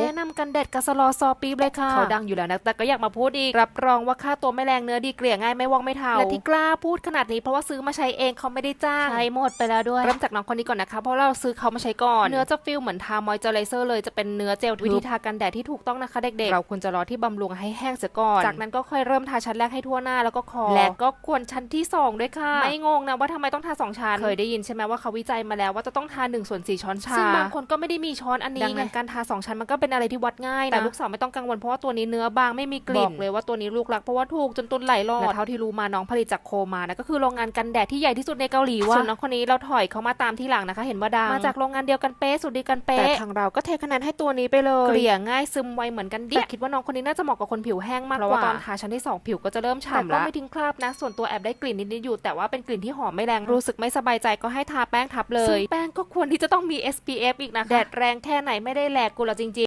แนะนำกันแดดกาสลอซอปีบเลยค่ะ เขาดังอยู่แล้วนะแต่ก็อยากมาพูดอีก รับรองว่าค่าตัวไม่แรงเนื้อดีเกลี่ยง่ายไม่ว่องไม่เทาและที่กล้าพูดขนาดนี้เพราะว่าซื้อมาใช้เองเขาไม่ได้จ้างใช้หมดไปแล้วด้วยเริ่มจากน้องคนนี้ก่อนนะคะเพราะเราซื้อเขามาใช้ก่อนเนื้อจะฟิลเหมือนทามอยเจอไรเซอร์เลยจะเป็นเนื้อเจลวิธีทากันแดดที่ถูกต้องนะคะเด็กๆ เราควรจะรอที่บำรุงให้แห้งเสียก่อน จากนั้นก็ค่อยเริ่มทาชั้นแรกให้ทั่วหน้าแล้วก็คอและก็ควรชั้นที่ 2 ด้วยค่ะ ไม่งงนะว่าทำไมต้องทา 2 ชั้น เคยได้ยินใช่ไหมว่าเขาวิจัยมาแล้วว่าจะต้องทา1ส่วน4ช้อนชาซึ่งบางคนก็ไม่ได้มีช้อนอันนี้ดังนั้นการทา 2 ชั้นมันก็เป็นอะไรที่วัดง่ายนะแต่ลูกสาวไม่ต้องกังวลเพราะว่าตัวนี้เนื้อบางไม่มีกลิ่นบอกเลยว่าตัวนี้ลูกรักเพราะว่าถูกจนตุนไหลรอดและเท่าที่รู้มาน้องผลิตจากโคมานะก็คือโรงงานกันแดดที่ใหญ่ที่สุดในเกาหลีว่าส่วนน้องคนนี้เราถอยเขามาตามที่หลังนะคะ เห็นว่าดังมาจากโรงงานเดียวกันเป๊ะสุดดีกันเป๊ะแต่ทางเราก็เทคะแนนให้ตัวนี้ไปเลยเกลี่ยง่ายซึมไวเหมือนกันดิแต่คิดว่าน้องคนนี้น่าจะเหมาะกับคนผิวแห้งมากกว่าเพราะว่าตอนทาชั้นที่สองผิวก็จะเริ่มฉ่ำแล้วแต่ก็ไม่ทิ้งคราบนะ ส่วนตัวแอบได้กลิ่นนิดๆอยู่ แต่ว่าเป็นกลิ่นที่หอมไม่แรงรู้สึกไม่สบายใจก็ให้ทาแป้งทับเลยซึ่งแป้งก็ควรที่จะต้องมี SPF อีกนะคะแดดแรงแค่ไหนไม่ได้แหลกกูหรอกจริงๆ